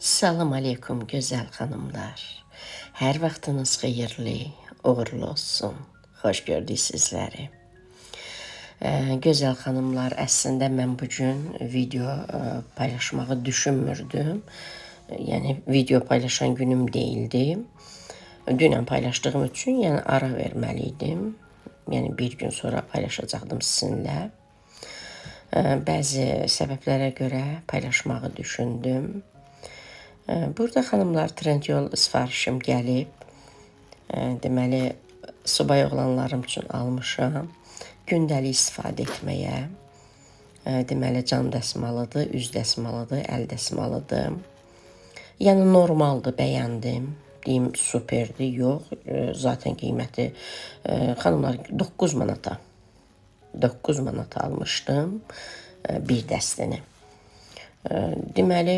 Salam aleykum gözəl xanımlar. Hər vaxtınız xeyirli, uğurlu olsun. Xoş gördük sizləri. Ee, gözəl xanımlar, əslində mən bu video e, paylaşmağı düşünmürdüm. E, Yəni video paylaşan günüm değildi. Dünən paylaşdığım üçün yəni ara verməli idim. Yəni bir gün sonra paylaşacaqdım sizinlə. E, Bəzi səbəblərə görə paylaşmağı düşündüm. Ee, Burada xanımlar Trendyol sifarişim gəlib. Ee, Deməli, subay oğlanlarım üçün almışam. Gündəlik istifadə etməyə. Ee, Deməli, can dəsmalıdır, üz dəsmalıdır, əl dəsmalıdır. Yəni normaldır, bəyəndim. Deyim superdir, yox. Zaten qiyməti e, xanımlar 9 manata. 9 manata almışdım e, bir dəstəni. Deməli,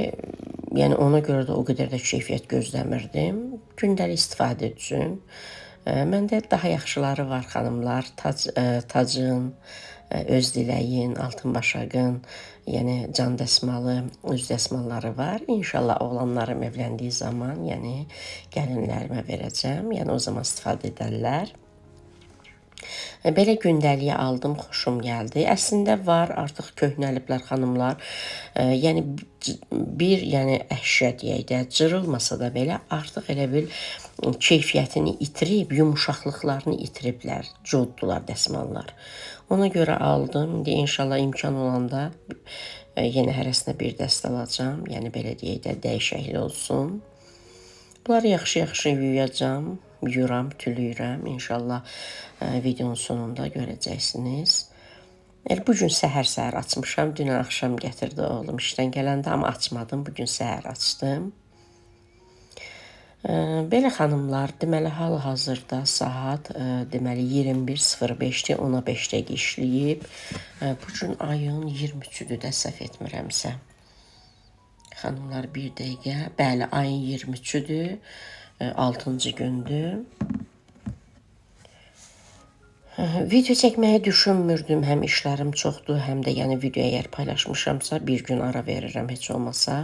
yəni ona görə də o qədər də keyfiyyət gözləmirdim. Gündəlik istifadə üçün. E, Məndə daha yaxşıları var xanımlar. Tac, e, tacın, e, öz diləyin, altın başağın, yəni can dəsmalı, üz dəsmalları var. İnşallah oğlanlarım evləndiyi zaman, yəni gəlinlərimə verəcəm. Yəni o zaman istifadə edərlər. E, Belə gündəliyə aldım, xoşum gəldi. Əslində var, artıq köhnəliblər xanımlar. E, yəni bir, yəni əşya deyək cırılmasa da belə artıq elə bil keyfiyyətini itirib, yumşaqlıqlarını itiriblər. Coddular dəsmallar. Ona görə aldım. İndi inşallah imkan olanda e, yenə hərəsinə bir dəst alacağam. Yəni belə deyək də dəyişəkli olsun. Bunları yaxşı-yaxşı yuyacağam, yuyuram, tülüyürəm. İnşallah e, videonun sonunda görəcəksiniz. El bu gün səhər-səhər açmışam. Dünən axşam gətirdi oğlum işdən gələndə, amma açmadım. Bu gün səhər açdım. E, Belə xanımlar, deməli hal-hazırda saat e, deməli 21:05-dir, 10-a 5 dəqiqə işləyib. E, Bu gün ayın 23-üdür də səhv etmirəmsə. Xanımlar bir dəqiqə. Bəli, ayın 23-üdür. 6-cı gündür. Hı, Video çəkməyi düşünmürdüm. Həm işlərim çoxdur, həm də yəni video əgər paylaşmışamsa bir gün ara verirəm heç olmasa.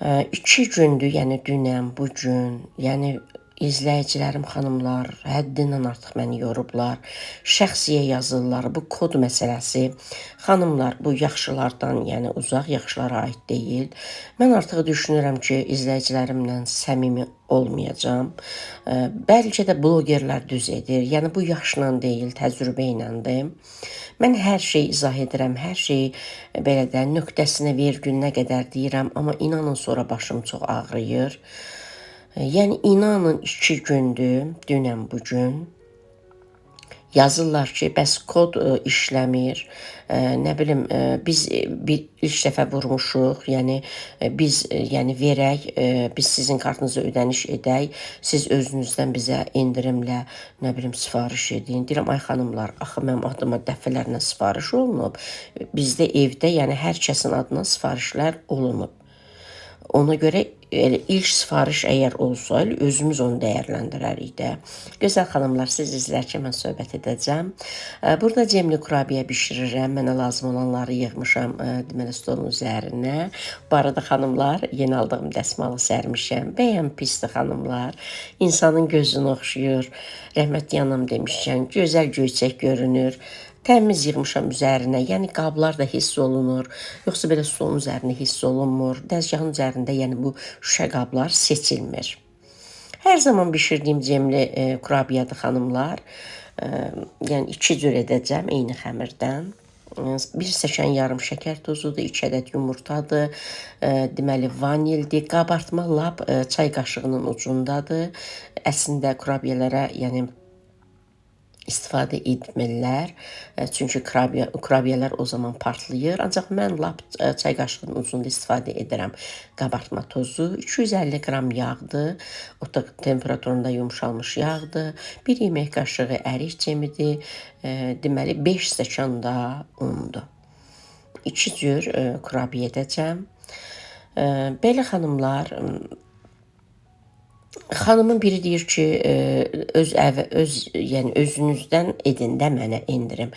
Ə, İki gündür, yəni dünən, bu gün, yəni izləyicilərim, xanımlar, həddindən artıq məni yorublar. Şəxsiyə yazırlar. Bu kod məsələsi. Xanımlar, bu yaxşılardan, yəni uzaq yaxşılara aid deyil. Mən artıq düşünürəm ki, izləyicilərimlə səmimi olmayacağam. Bəlkə də blogerlər düz edir. Yəni bu yaşla deyil, təcrübə iləndir. Mən hər şeyi izah edirəm, hər şeyi e, belə də nöqtəsinə, virgülünə qədər deyirəm, amma inanın sonra başım çox ağrıyır. E, Yəni inanın 2 gündür, dünən bu gün yazırlar ki, bəs kod ə, işləmir. Ə, nə bilim, ə, biz ə, bir ilk dəfə vurmuşuq. Yəni biz ə, yəni verək, biz sizin kartınıza ödəniş edək. Siz özünüzdən bizə endirimlə nə bilim sifariş edin. Deyirəm ay xanımlar, axı mənim adıma dəfələrlə sifariş olunub. Bizdə evdə, yəni hər kəsin adına sifarişlər olunub. Ona görə elə ilk sifariş əgər olsa, özümüz onu dəyərləndirərik də. Gözəl xanımlar, siz izlərkən mən söhbət edəcəm. Burada cemli kurabiyə bişirirəm. Mənə lazım olanları yığmışam deməli stolun üzərinə. Bu arada xanımlar, yeni aldığım dəsmalı sərmişəm. Bəyəm pisdir xanımlar. İnsanın gözünü oxşuyur. Rəhmətli anam demişkən, gözəl göyçək görünür. Təmiz yığmışam üzərinə. Yəni qablar da hiss olunur. Yoxsa belə stolun üzərində hiss olunmur. Dəzgahın üzərində yəni bu şüşə qablar seçilmir. Hər zaman bişirdiyim cemli e, kurabiyadır xanımlar. E, yəni iki cür edəcəm eyni xəmirdən. E, Bir stəkan yarım şəkər tozudur, 2 ədəd yumurtadır. E, deməli vanildir. Qabartma lap e, çay qaşığının ucundadır. Əslində kurabiyalara, yəni istifadə etmirlər. E, Çünki kurabiya, kurabiyalar o zaman partlayır. Ancaq mən lap e, çay qaşığının ucunda istifadə edirəm. Qabartma tozu, 250 qram yağdır. Otaq temperaturunda yumşalmış yağdır. 1 yemək qaşığı ərik cemidir. E, Deməli 5 stəkan da undur. İki cür kurabiyə edəcəm. E, Belə xanımlar, Xanımın biri deyir ki, e, öz əv öz yəni özünüzdən edin də mənə endirim.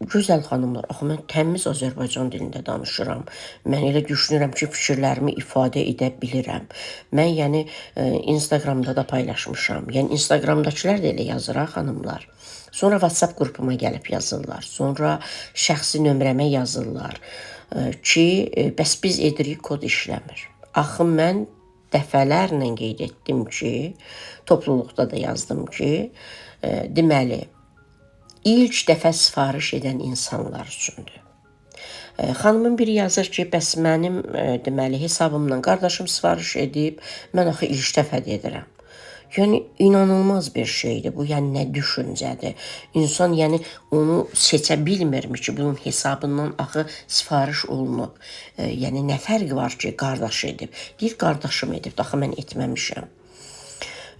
gözəl xanımlar, axı mən təmiz Azərbaycan dilində danışıram. Mən elə düşünürəm ki, fikirlərimi ifadə edə bilirəm. Mən yəni e, Instagramda da paylaşmışam. Yəni Instagramdakılar da elə yazır ha xanımlar. Sonra WhatsApp qrupuma gəlib yazırlar. Sonra şəxsi nömrəmə yazırlar e, ki, bəs biz edirik kod işləmir. Axı mən dəfələrlə qeyd etdim ki, topluluqda da yazdım ki, e, deməli ilk dəfə sifariş edən insanlar üçündür. E, Xanımın biri yazır ki, bəs mənim e, deməli hesabımdan qardaşım sifariş edib, mən axı ilk dəfə edirəm. Yəni inanılmaz bir şeydir bu. Yəni nə düşüncədir. İnsan yəni onu seçə bilmirmi ki, bunun hesabından axı sifariş olunub. E, yəni nə fərqi var ki, qardaş edib. Deyir qardaşım edib, axı mən etməmişəm.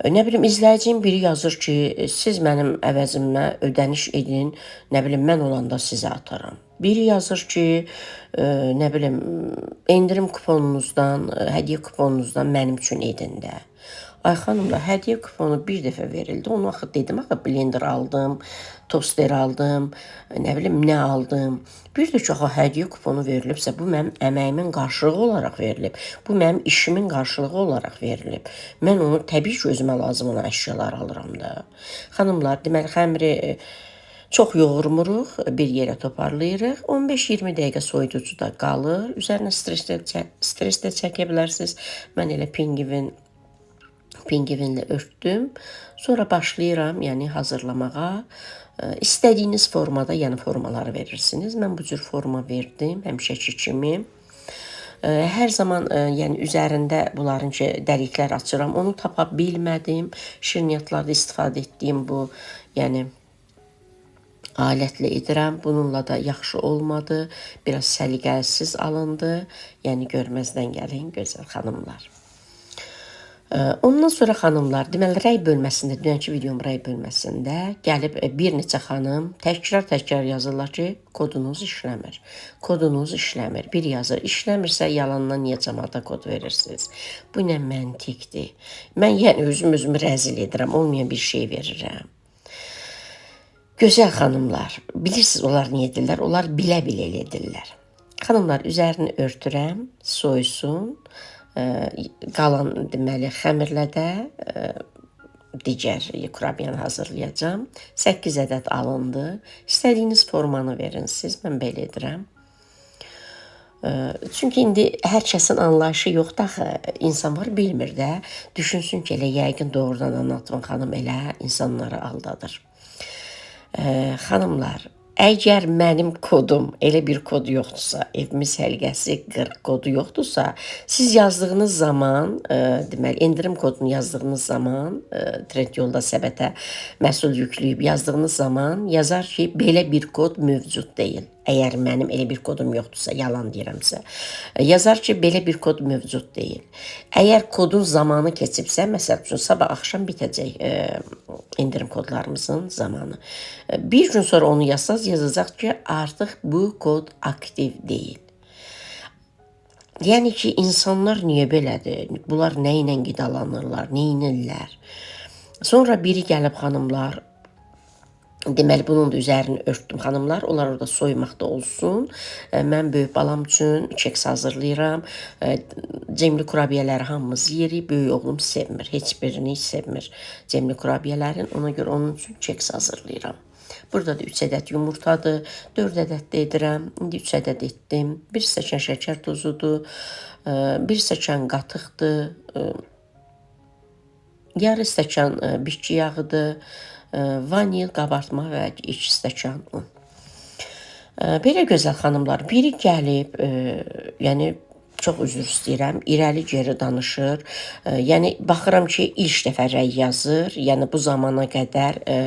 E, Nə bilim izləyicim biri yazır ki, e, siz mənim əvəzimə ödəniş edin, nə bilim mən olanda sizə ataram. Biri yazır ki, e, nə bilim endirim kuponunuzdan, e, hədiyyə kuponunuzdan mənim üçün edin də. Ay xanımlar, hədiyyə kuponu bir dəfə verildi. Onu axı dedim, axı blender aldım, toster aldım, nə bilim nə aldım. Bir də ki, axı hədiyyə kuponu verilibsə, bu mənim əməyimin qarşılığı olaraq verilib. Bu mənim işimin qarşılığı olaraq verilib. Mən onu təbii ki, özümə lazım olan əşyalar alıram da. Xanımlar, deməli xəmiri e, Çox yoğurmuruq, bir yerə toparlayırıq. 15-20 dəqiqə soyuducuda qalır. Üzərinə stres də, çə- stres də çəkə bilərsiniz. Mən elə pingvin pingivinlə örtdüm. Sonra başlayıram, yəni hazırlamağa. İstədiyiniz formada, yəni formaları verirsiniz. Mən bu cür forma verdim, həmişəki kimi. Hər zaman yəni üzərində bunların dəliklər açıram. Onu tapa bilmədim. Şirniyyatlarda istifadə etdiyim bu, yəni alətlə edirəm. Bununla da yaxşı olmadı. Biraz səliqəsiz alındı. Yəni görməzdən gəlin gözəl xanımlar. Ee, Ondan sonra xanımlar, deməli rəy bölməsində, dünənki videom rəy bölməsində gəlib e, bir neçə xanım təkrar-təkrar yazırlar ki, kodunuz işləmir. Kodunuz işləmir. Bir yazır, işləmirsə yalandan niyə cəmaata kod verirsiniz? Bu nə məntiqdir? Mən yəni özüm özümü rəzil edirəm, olmayan bir şey verirəm. Gözəl xanımlar, bilirsiniz onlar niyə edirlər? Onlar bilə-bilə edirlər. Xanımlar üzərini örtürəm, soysun. Ə, qalan deməli xəmirlə də ə, digər kurabiyanı hazırlayacağam. 8 ədəd alındı. İstədiyiniz formanı verin siz. Mən belə edirəm. Ə, Çünki indi hər kəsin anlayışı yoxdur axı. İnsan var bilmir də. Düşünsün ki, elə yəqin doğrudan Anatvan xanım elə insanları aldadır. Ə, xanımlar, əgər mənim kodum elə bir kod yoxdursa, evimiz həqiqəsi 40 kodu yoxdursa, siz yazdığınız zaman, ə, deməli endirim kodunu yazdığınız zaman, ə, Trendyolda səbətə məhsul yükləyib yazdığınız zaman yazar ki, belə bir kod mövcud deyil. Əgər mənim elə bir kodum yoxdursa, yalan deyirəmsə, yazar ki, belə bir kod mövcud deyil. Əgər kodun zamanı keçibsə, məsəl üçün sabah axşam bitəcək e, endirim kodlarımızın zamanı. E, Bir gün sonra onu yazsaz yazacaq ki, artıq bu kod aktiv deyil. Yəni ki, insanlar niyə belədir? Bunlar nə ilə qidalanırlar, nə edirlər? Sonra biri gəlib xanımlar Deməli bunun da üzərini örtdüm xanımlar. Onlar orada soymaqda olsun. E, Mən böyük balam üçün keks hazırlayıram. E, Cemli kurabiyələri hamımız yeyirik. Böyük oğlum sevmir. Heç birini heç sevmir cemli kurabiyələrin. Ona görə onun üçün keks hazırlayıram. Burada da 3 ədəd yumurtadır, 4 ədəd də edirəm. İndi 3 ədəd etdim. 1 stəkan şəkər tozudur, 1 stəkan qatıqdır, e, yarı stəkan e, bitki yağıdır, e, vanil, qabartma və 2 stəkan un. E, Belə gözəl xanımlar, biri gəlib, e, yəni çox üzr istəyirəm, irəli geri danışır. E, yəni baxıram ki, ilk dəfə rəy yazır. Yəni bu zamana qədər e,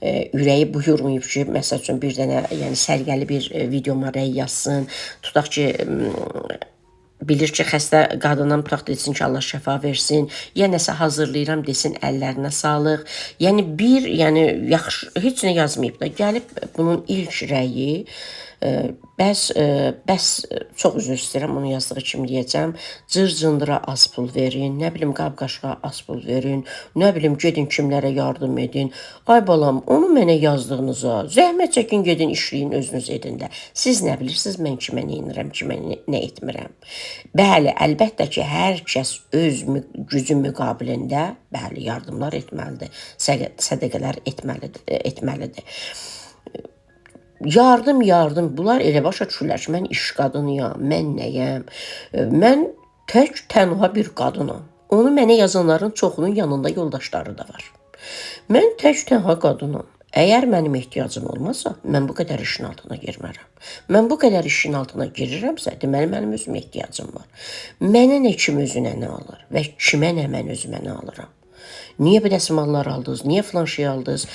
e, ürəyi buyurmayıb ki, məsəl üçün bir dənə, yəni sərgəli bir e, videoma rəy yazsın. Tutaq ki, bilir ki, xəstə qadına tutaq desin ki, Allah şəfa versin, ya nəsə hazırlayıram desin, əllərinə sağlıq. Yəni bir, yəni yaxşı heç nə yazmayıb da, gəlib bunun ilk rəyi Bəs e, bəs e, çox üzr istəyirəm onu yazdığı kimi deyəcəm. Cır-cındıra az pul verin, nə bilim qab-qaşığa az pul verin, nə bilim gedin kimlərə yardım edin. Ay balam, onu mənə yazdığınıza zəhmət çəkin gedin işləyin özünüz edin də. Siz nə bilirsiniz mən kimə nə edirəm, kimə nə, etmirəm. Bəli, əlbəttə ki, hər kəs öz gücü müqabilində bəli yardımlar etməlidir, sədaqələr etməlidir, etməlidir. Yardım, yardım. Bunlar elə başa düşürlər ki, mən iş qadınıyam, mən nəyəm? E, Mən tək tənha bir qadınam. Onu mənə yazanların çoxunun yanında yoldaşları da var. Mən tək tənha qadınam. Əgər mənim ehtiyacım olmasa, mən bu qədər işin altına girmərəm. Mən bu qədər işin altına girirəmsə, deməli mənim özüm ehtiyacım var. Mənə nə kim özünə nə alır və kimə nə mən özümə nə alıram? Niyə bu dəsmallar aldınız? Niyə filan şey aldınız?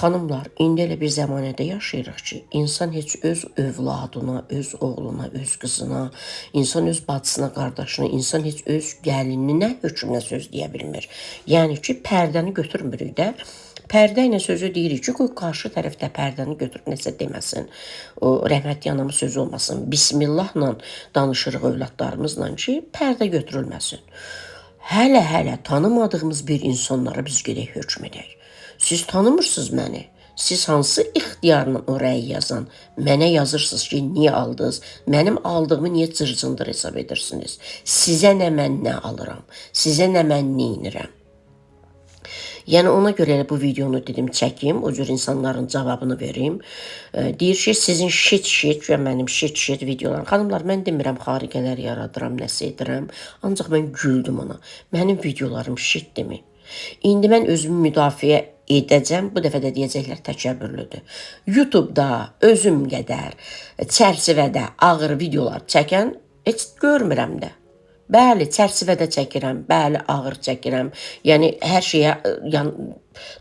Xanımlar, indi elə bir zəmanədə yaşayırıq ki, insan heç öz övladına, öz oğluna, öz qızına, insan öz bacısına, qardaşına, insan heç öz gəlininə hökmünə söz deyə bilmir. Yəni ki, pərdəni götürmürük də. Pərdə ilə sözü deyirik ki, qoy qarşı tərəfdə pərdəni götürüb nəsə deməsin. O rəhmətli anamın sözü olmasın. Bismillahla danışırıq övladlarımızla ki, pərdə götürülməsin. Hələ-hələ tanımadığımız bir insanlara biz gedək hökm edək. Siz tanımırsınız məni. Siz hansı ixtiyarla o rəyi yazan, mənə yazırsınız ki, niyə aldınız? Mənim aldığımı niyə cırcındır hesab edirsiniz? Sizə nə mən nə alıram? Sizə nə mən nə edirəm? Yəni ona görə bu videonu dedim çəkim, o cür insanların cavabını verim. E, deyir ki, sizin shit shit və mənim shit shit videolarım. Xanımlar, mən demirəm xariqələr yaradıram, nəsə edirəm. Ancaq mən güldüm ona. Mənim videolarım shitdimi? İndi mən özümü müdafiə edəcəm. Bu dəfə də deyəcəklər təkəbbürlüdür. YouTube-da özüm qədər çərçivədə ağır videolar çəkən heç görmürəm də. Bəli, çərçivədə çəkirəm, bəli, ağır çəkirəm. Yəni hər şeyə ə, yan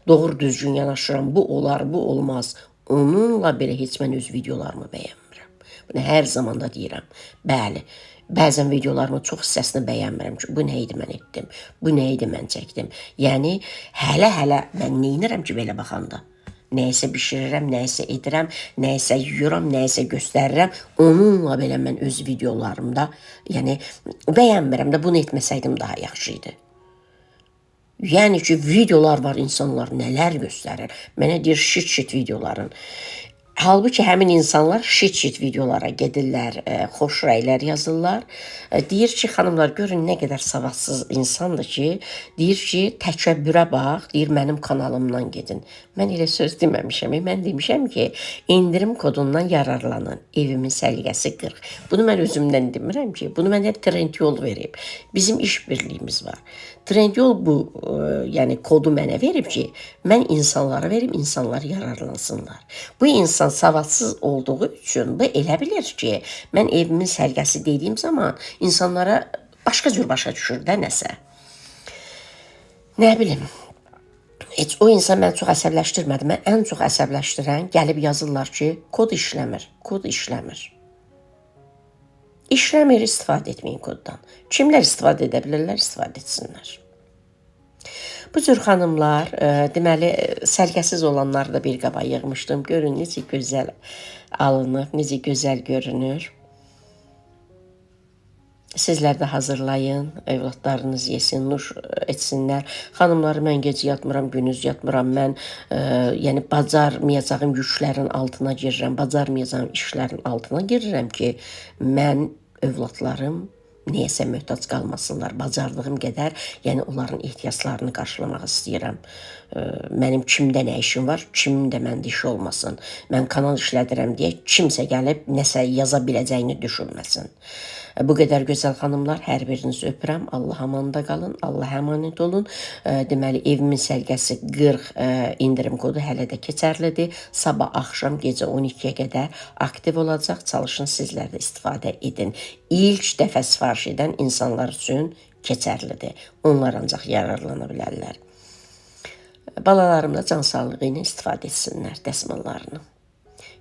doğru düzgün yanaşıram. Bu olar, bu olmaz. Onunla belə heç mən öz videolarımı bəyənmirəm. Bunu hər zaman da deyirəm. Bəli, bəzən videolarımın çox hissəsini bəyənmirəm ki, bu nə idi mən etdim, bu nə idi mən çəkdim. Yəni hələ-hələ mən nə edirəm ki, belə baxanda? Nəysə bişirirəm, nəysə edirəm, nəysə yuyuram, nəysə göstərirəm. Onunla belə mən öz videolarımda, yəni bəyənmirəm də bunu etməsəydim daha yaxşı idi. Yəni ki, videolar var insanlar nələr göstərir. Mənə deyir shit-shit videoların. Halbuki həmin insanlar shit-shit videolara gedirlər, e, xoş rəylər yazırlar. E, deyir ki, xanımlar görün nə qədər savadsız insandır ki, deyir ki, təkəbbürə bax, deyir mənim kanalımdan gedin. Mən elə söz deməmişəm. Mən demişəm ki, endirim kodundan yararlanın. Evimin səliqəsi 40. Bunu mən özümdən demirəm ki, bunu mənə Trendyol verib. Bizim iş birliyimiz var. Trendyol bu, e, yəni kodu mənə verib ki, mən insanlara verim, insanlar yararlansınlar. Bu insan savadsız olduğu üçün bu elə bilir ki, mən evimin sərgəsi dediyim zaman insanlara başqa cür başa düşür də nəsə. Nə bilim. Heç o insan məni çox əsəbləşdirmədi. Mən ən çox əsəbləşdirən gəlib yazırlar ki, kod işləmir, kod işləmir. İşləmir, istifadə etməyin koddan. Kimlər istifadə edə bilirlər, istifadə etsinlər. Bu cür xanımlar, e, deməli, e, sərgəsiz olanları da bir qaba yığmışdım. Görün necə gözəl alınıb, necə gözəl görünür. Sizlər də hazırlayın, övladlarınız yesin, nuş etsinlər. Xanımları mən gecə yatmıram, gündüz yatmıram. Mən e, yəni bacarmayacağım yüklərin altına girirəm, bacarmayacağım işlərin altına girirəm ki, mən övladlarım niyəsə möhtac qalmasınlar. Bacardığım qədər, yəni onların ehtiyaclarını qarşılamaq istəyirəm. Mənim kimdə nə işim var, kimin də məndə işi olmasın. Mən kanal işlədirəm deyə kimsə gəlib nəsə yaza biləcəyini düşünməsin. Bu qədər gözəl xanımlar, hər birinizi öpürəm. Allah amanda qalın, Allah əmanət olun. Deməli, evimin sərgəsi 40 e, indirim kodu hələ də keçərlidir. Sabah axşam gecə 12-yə qədər aktiv olacaq. Çalışın sizlər də istifadə edin. İlk dəfə sifariş edən insanlar üçün keçərlidir. Onlar ancaq yararlana bilərlər. Balalarım da can sağlığı ilə istifadə etsinlər dəsmallarını.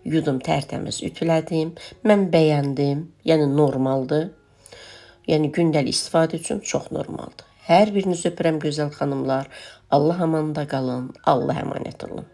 Yudum tərtəmiz ütülədim. Mən bəyəndim. Yəni normaldır. Yəni gündəlik istifadə üçün çox normaldır. Hər birinizi öpürəm gözəl xanımlar. Allah amanda qalın. Allah əmanət olun.